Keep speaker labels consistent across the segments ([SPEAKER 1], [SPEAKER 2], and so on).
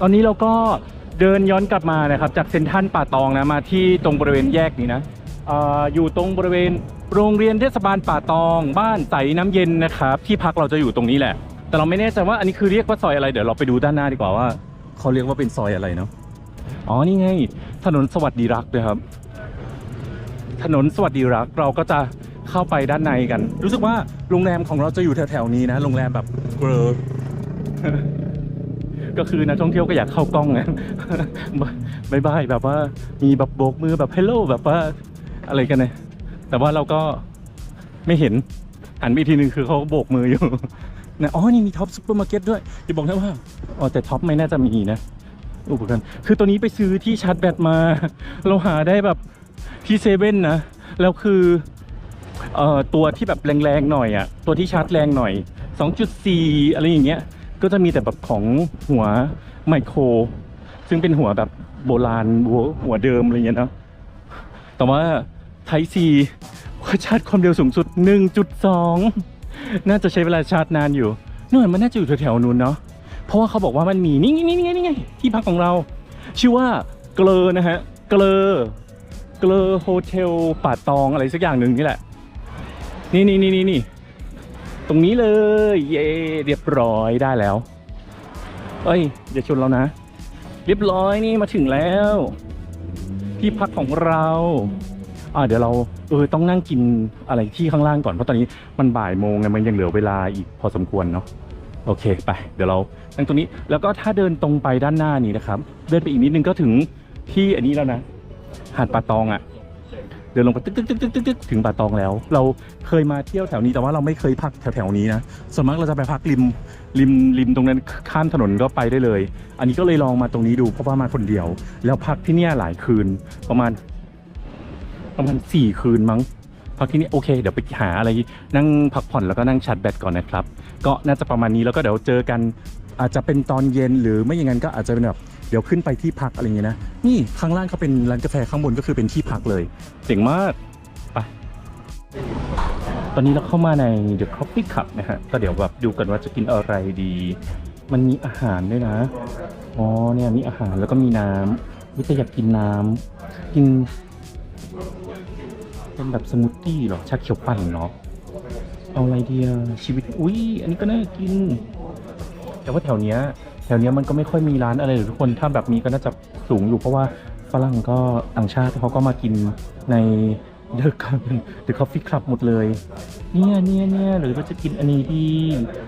[SPEAKER 1] ตอนนี้เราก็เดินย้อนกลับมานะครับ จากเซ็นทรัลป่าตองนะมาที่ตรงบริเวณแยกนี้นะออยู่ตรงบริเวณโรงเรียนเทศบาลป่าตอง บ้านใสน้ำเย็นนะครับ ที่พักเราจะอยู่ตรงนี้แหละ แต่เราไม่แน่ใจว่าอันนี้คือเรียกว่าซอยอะไรเดี๋ยวเราไปดูด้านหน้าดีกว่าว่าเขาเรียกว่าเป็นซอยอะไรเนาะอ๋อนี่ไงถนนสวัสดีรักนะครับ ถนนสวัสดีรักเราก็จะเข้าไปด้านในกัน รู้สึกว่าโรงแรมของเราจะอยู่แถวๆนี้นะโรงแรมแบบเกรอ ก็คือนักท่องเที่ยวก็อยากเข้ากล้องไงบายบายแบบว่ามีแบบโบกมือแบบเฮลโลแบบว่าอะไรกันเนี่ยแต่ว่าเราก็ไม่เห็นหันไปอีกทีนึงคือเขาโบกมืออยู่นะอ๋อนี่มีท็อปซูเปอร์มาร์เก็ตด้วยอย่าบอกนะว่าอ๋อแต่ท็อปไม่น่าจะมีนะอุปกรณ์คือตัวนี้ไปซื้อที่ชาร์จแบตมา เราหาได้แบบที่เซเว่นนะ แล้วคือเอ่อตัวที่แบบแรงๆหน่อยอะตัวที่ชาร์จแรงหน่อย 2.4 อะไรอย่างเงี้ย ก็จะมีแต่แบบของหัวไมโคร ซึ่งเป็นหัวแบบโบราณหัวหัวเดิมอะไรเงี้ยเนอะแต่ว่าไทซีชาร์จความเร็วสูงสุด 1.2 น่าจะใช้เวลาชาร์จนานอยู่นู่นมันน่าจะอยู่แถวๆนู้นเนาะเพราะว่าเขาบอกว่ามันมีนี่นี่นี่นี่ไงที่พักของเรา ชื่อว่าเกลอนะฮะเกลอเกลอโฮเทลป่าตองอะไรสักอย่างหนึ่งนี่แหละ นี่นี่นี่นี่นี่ ตรงนี้เลย เย่เรียบร้อยได้แล้ว เอ้ยอย่าชนเรานะ เรียบร้อยนี่มาถึงแล้ว ที่พักของเราอ่าเดี๋ยวเราเออต้องนั่งกินอะไรที่ข้างล่างก่อนเพราะตอนนี้มันบ่ายโมงไงมันยังเหลือเวลาอีกพอสมควรเนาะโอเคไป เดี๋ยวเรานั่งตรงนี้แล้วก็ถ้าเดินตรงไปด้านหน้านี้นะครับ เดินไปอีกนิดนึงก็ถึงที่อันนี้แล้วนะ หาดป่าตองอะ่ะ เดินลงไปตึ๊กตึ๊กตึ๊กตึ๊กตึ๊กต๊กถึงป่าตองแล้ว เราเคยมาเที่ยวแถวนี้แต่ว่าเราไม่เคยพักแถวๆนี้นะส่วนมากเราจะไปพักริมริมริมตรงนั้นข้ามถนนก็ไปได้เลย อันนี้ก็เลยลองมาตรงนี้ดูเพราะว่ามาคนเดียว แล้วพักที่เนี่ยหลายคืนประมาณ ประมาณสี่คืนมั้งพักที่นี่โอเคเดี๋ยวไปหาอะไรนั่งพักผ่อนแล้วก็นั่งชาร์จแบตก่อนนะครับ ก็น่าจะประมาณนี้แล้วก็เดี๋ยวเจอกันอาจจะเป็นตอนเย็นหรือไม่อย่างนั้นก็อาจจะเป็นแบบ เดี๋ยวขึ้นไปที่พักอะไรอย่างเงี้ยนะ นี่ข้างล่างเขาเป็นร้านกาแฟข้างบนก็คือเป็นที่พักเลย เจ๋งมาก ไป ตอนนี้เราเข้ามาใน The Coffee Cup นะฮะ ก็เดี๋ยวแบบดูกันว่าจะกินอะไรดี มันมีอาหารด้วยนะ อ๋อเนี่ยมีอาหารแล้วก็มีน้ำวิจะอยากกินน้ำกิน เป็นแบบสมูทตี้เหรอ ชาเขียวปั่นเนาะ เอาอะไรดีอะชีวิต อุ้ยอันนี้ก็น่ากิน แต่ว่าแถวเนี้ย แถวเนี้ยมันก็ไม่ค่อยมีร้านอะไรหรือทุกคนถ้าแบบมีก็น่าจะสูงอยู่ เพราะว่าฝรั่งก็ต่างชาติเขาก็มากินในเดอะเดอะคอฟฟี่คลับหมดเลย เนี่ยเนี่ยเนี่ยหรือว่าจะกินอันนี้ดี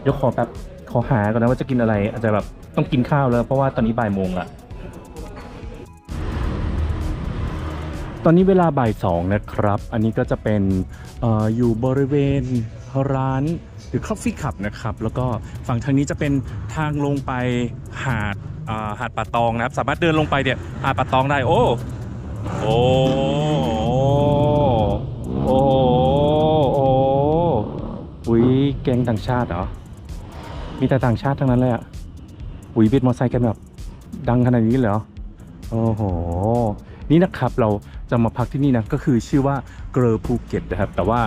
[SPEAKER 1] เดี๋ยวขอแบบขอหาก่อนนะว่าจะกินอะไร อาจจะแบบต้องกินข้าวแล้ว เพราะว่าตอนนี้บ่ายโมงละตอนนี้เวลาบ่ายสองนะครับ อันนี้ก็จะเป็นอออยู่บริเวณร้าน หรือ Coffee Cup นะครับ แล้วก็ฝั่งทางนี้จะเป็นทางลงไปหาดอ่าหาดป่าตองนะครับ สามารถเดินลงไปเนี่ยหาดป่าตองได้โอ้โอ้โอ้โอ้อุ้ยแกงต่างชาติเหรอ มีแต่ต่างชาติทั้งนั้นเลยอะอุ้ยบียดมอเตอร์ไซค์กันแบบดังขนาดนี้เลยเหรอโอ้โห นี่นะครับเราจะมาพักที่นี่นะก็คือชื่อว่าเกรอภูเก็ตนะครับ แต่ว่า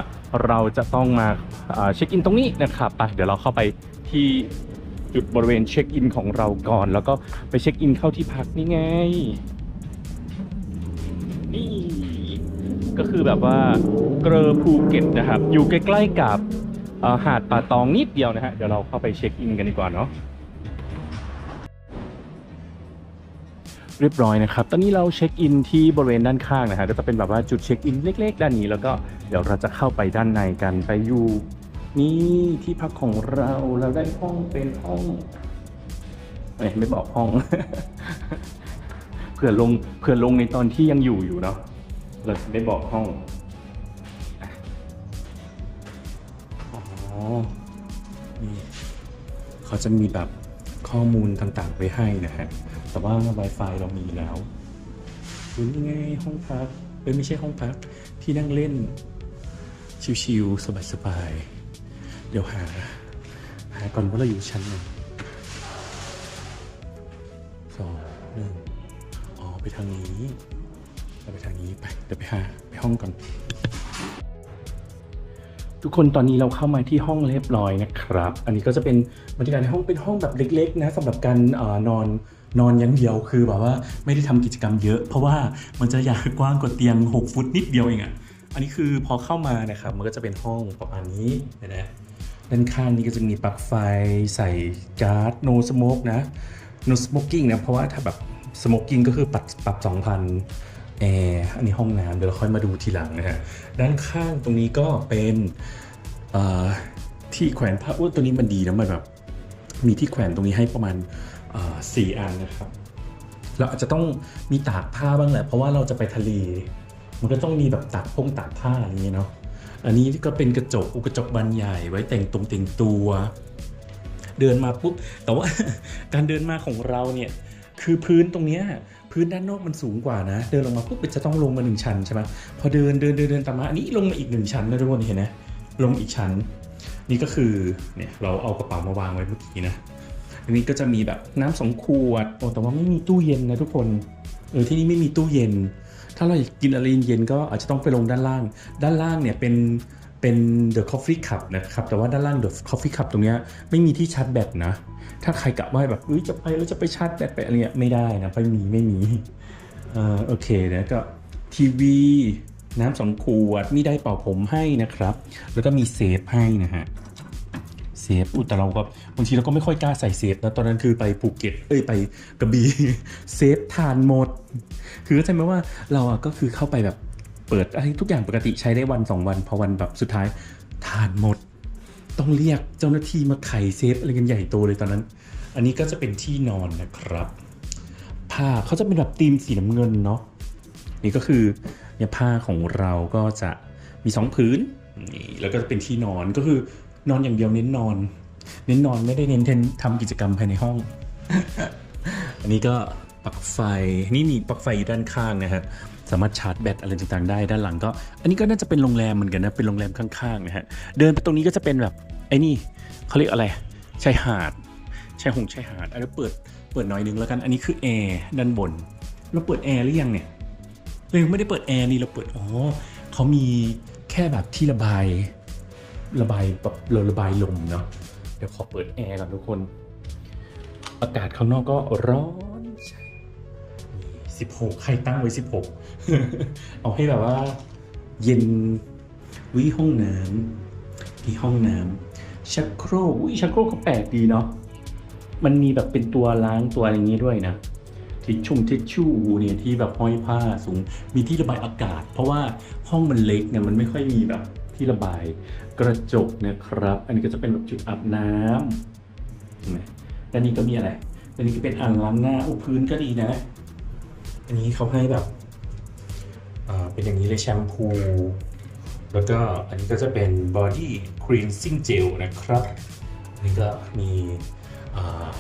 [SPEAKER 1] เราจะต้องมาเช็คอินตรงนี้นะครับไปเดี๋ยวเราเข้าไปที่จุดบริเวณเช็คอินของเราก่อน แล้วก็ไปเช็คอินเข้าที่พักนี่ไง นี่ก็คือแบบว่าเกรอภูเก็ตนะครับ อยู่ใกล้ๆกับหาดป่าตองนิดเดียวนะฮะเดี๋ยวเราเข้าไปเช็คอินกันดีกว่าเนาะ เรียบร้อยนะครับ ตอนนี้เราเช็คอินที่บริเวณด้านข้างนะฮะก็จะเป็นแบบว่าจุดเช็คอินเล็ก ๆ ด้านนี้ แล้วก็เดี๋ยวเราจะเข้าไปด้านในกันไปอยู่นี่ที่พักของเราเราได้ห้องเป็นห้องเอ้ยไม่บอกห้อง เผื่อลงเผื่อลงในตอนที่ยังอยู่อยู่เนาะเราจะได้บอกห้องเขาจะมีแบบข้อมูลต่างๆไว้ให้นะฮะ แต่ว่า Wi-Fi เรามีแล้วดูนี่ไงห้องพักเอ้ยไม่ใช่ห้องพักที่นั่งเล่น ชิวๆสบายๆ เดี๋ยวหา หาก่อนว่าเราอยู่ชั้นไหนสองหนึ่งอ๋อไปทางนี้เราไปทางนี้ไปเดี๋ยวไปหาไปห้องก่อนทุกคนตอนนี้เราเข้ามาที่ห้องเรียบร้อยนะครับ อันนี้ก็จะเป็นบรรยากาศในห้องเป็นห้องแบบเล็ก ๆ นะสำหรับการอนอน นอนอย่างเดียวคือแบบว่าไม่ได้ทำกิจกรรมเยอะ เพราะว่ามันจะอยากกว้างกว่าเตียง 6 ฟุตนิดเดียวเองอะอันนี้คือพอเข้ามานะครับมันก็จะเป็นห้องประมาณนี้นะด้านข้างนี้ก็จะมีปลั๊กไฟใส่การ์ด no smoke นะ no smoking นะเพราะว่าถ้าแบบ smoking ก็คือปรับปรับ2,000แอร์อันนี้ห้องน้ำเดี๋ยวเราค่อยมาดูทีหลังนะฮะด้านข้างตรงนี้ก็เป็นที่แขวนผ้าอุ้ยตัวนี้มันดีนะมันแบบมีที่แขวนตรงนี้ให้ประมาณ สี่อันนะครับ เราอาจจะต้องมีตากผ้าบ้างแหละเพราะว่าเราจะไปทะเล มันก็ต้องมีแบบตากพงตากผ้าอย่างนี้เนาะอันนี้ก็เป็นกระจกอุกระจกบานใหญ่ไว้แต่งตรงแต่งตัว เดินมาปุ๊บแต่ว่าการเดินมาของเราเนี่ยคือพื้นตรงเนี้ยพื้นด้านนอกมันสูงกว่านะ เดินลงมาปุ๊บจะต้องลงมาหนึ่งชั้นใช่ไหมพอเดินเดินเดินเดินตามมาอันนี้ลงมาอีกหนึ่งชั้นนะทุกคนเห็นไหมลงอีกชั้น นี่ก็คือเนี่ยเราเอากระเป๋ามาวางไว้เมื่อกี้นะ อันนี้ก็จะมีแบบน้ำสองขวดโอ้แต่ว่าไม่มีตู้เย็นนะทุกคนเออที่นี่ไม่มีตู้เย็น ถ้าเราอยากกินอะไรเย็นก็อาจจะต้องไปลงด้านล่าง ด้านล่างเนี่ยเป็นเป็น The Coffee Cup นะครับ แต่ว่าด้านล่าง The Coffee Cup ตรงเนี้ยไม่มีที่ชาร์จแบตนะ ถ้าใครกะว่าแบบเอ้ยจะไปแล้วจะไปชาร์จแบตไปอะไรเงี้ยไม่ได้นะไม่มีไม่มีเอ่อโอเคนะก็ทีวีน้ำสองขวดมีได้เป่าผมให้นะครับ แล้วก็มีเซฟให้นะฮะ ฟอุแต่เราก็บางทีเราก็ไม่ค่อยกล้าใส่เซฟนะตอนนั้นคือไปภูเก็ตเอ้ยไปกระบี่เซฟทานหมด คือเข้าใจไหมว่าเราอะก็คือเข้าไปแบบเปิดอะไรทุกอย่างปกติใช้ได้วันสองวันพอวันแบบสุดท้ายทานหมด ต้องเรียกเจ้าหน้าที่มาไขเซฟอะไรกันใหญ่โตเลยตอนนั้น อันนี้ก็จะเป็นที่นอนนะครับผ้าเขาจะเป็นแบบธีมสีน้ำเงินเนาะนี่ก็คือเนี่ยผ้าของเราก็จะมีสองพื้นนี่แล้วก็เป็นที่นอนก็คือ นอนอย่างเดียวเน้นนอน เน้นนอนไม่ได้เน้นทำกิจกรรมภายในห้อง อันนี้ก็ปลั๊กไฟนี่มีปลั๊กไฟอยู่ด้านข้างนะฮะสามารถชาร์จแบตอะไรต่างๆได้ด้านหลังก็ อันนี้ก็น่าจะเป็นโรงแรมเหมือนกันนะเป็นโรงแรมข้างๆนะฮะเดินไปตรงนี้ก็จะเป็นแบบไอ้นี่เขาเรียกอะไรชายหาดชายหงชายหาดอันนี้เปิดเปิดหน่อยนึงแล้วกันอันนี้คือแอร์ด้านบนเราเปิดแอร์หรือยังเนี่ยเรายังไม่ได้เปิดแอร์นี่เราเปิดอ๋อเขามีแค่แบบที่ระบาย ระบายแบบเราระบายลมเนาะเดี๋ยวขอเปิดแอร์ก่อนทุกคน อากาศข้างนอกก็ร้อนสิบหกใครตั้งไว้สิบหกเอาให้แบบว่า เย็นวิห้องน้ำมีห้องน้ำชักโครกวิชักโครกก็แปลกดีเนาะมันมีแบบเป็นตัวล้างตัวอะไรอย่างนี้ด้วยนะทิชชุ่ทิชชู่เนี่ยที่แบบห้อยผ้าสูง มีที่ระบายอากาศ เพราะว่าห้องมันเล็กเนี่ยมันไม่ค่อยมีแบบ ที่ระบายกระจกนะครับ อันนี้ก็จะเป็นแบบจุดอาบน้ำนไหมด้านนี้ก็มีอะไรด้านนี้ก็เป็นอ่างล้างหน้าอุพื้นก็ดีนะ อันนี้เขาให้แบบอ่าเป็นอย่างนี้เลยแชมพู แล้วก็อันนี้ก็จะเป็น body cleansing gel นะครับอันนี้ก็มีอ่า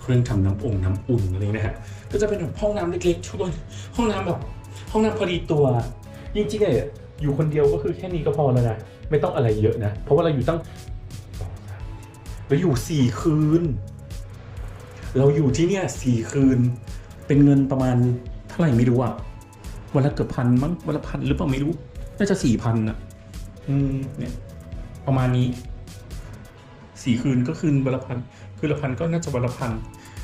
[SPEAKER 1] เครื่องทำน้ำองน้ำอุ่นอะไรนะฮะ ก็จะเป็นห้องน้ำเล็กๆทุกคนห้องน้ำแบบห้องน้ำพอดีตัว จริงๆเนี่ย อยู่คนเดียวก็คือแค่นี้ก็พอแล้วนะไม่ต้องอะไรเยอะนะ เพราะว่าเราอยู่ตั้งเราอยู่สี่คืน เราอยู่ที่เนี่ยสี่คืน เป็นเงินประมาณเท่าไหร่ไม่รู้อะวันละเกือบพันมั้งวันละพันหรือเปล่าไม่รู้น่าจะสี่พันอะอืมเนี่ย ประมาณนี้สี่คืนก็คืนวันละพันคืนละพันก็น่าจะวันละพัน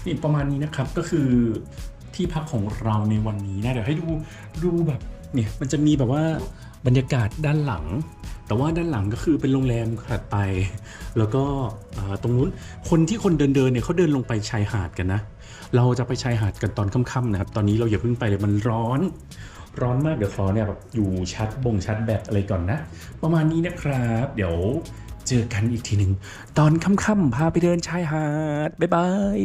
[SPEAKER 1] นี่ประมาณนี้นะครับก็คือที่พักของเราในวันนี้นะเดี๋ยวให้ดูดูแบบเนี่ยมันจะมีแบบว่า บรรยากาศด้านหลัง แต่ว่าด้านหลังก็คือเป็นโรงแรมถัดไป แล้วก็ตรงนู้นคนที่คนเดินเดินเนี่ยเขาเดินลงไปชายหาดกันนะ เราจะไปชายหาดกันตอนค่ำๆนะครับ ตอนนี้เราอย่าเพิ่งไปเลยมันร้อน ร้อนมากเดี๋ยวขอเนี่ยแบบอยู่ชัดบ่งชัดแบบอะไรก่อนนะ ประมาณนี้นะครับ เดี๋ยวเจอกันอีกทีหนึ่งตอนค่ำๆพาไปเดินชายหาดบ๊ายบาย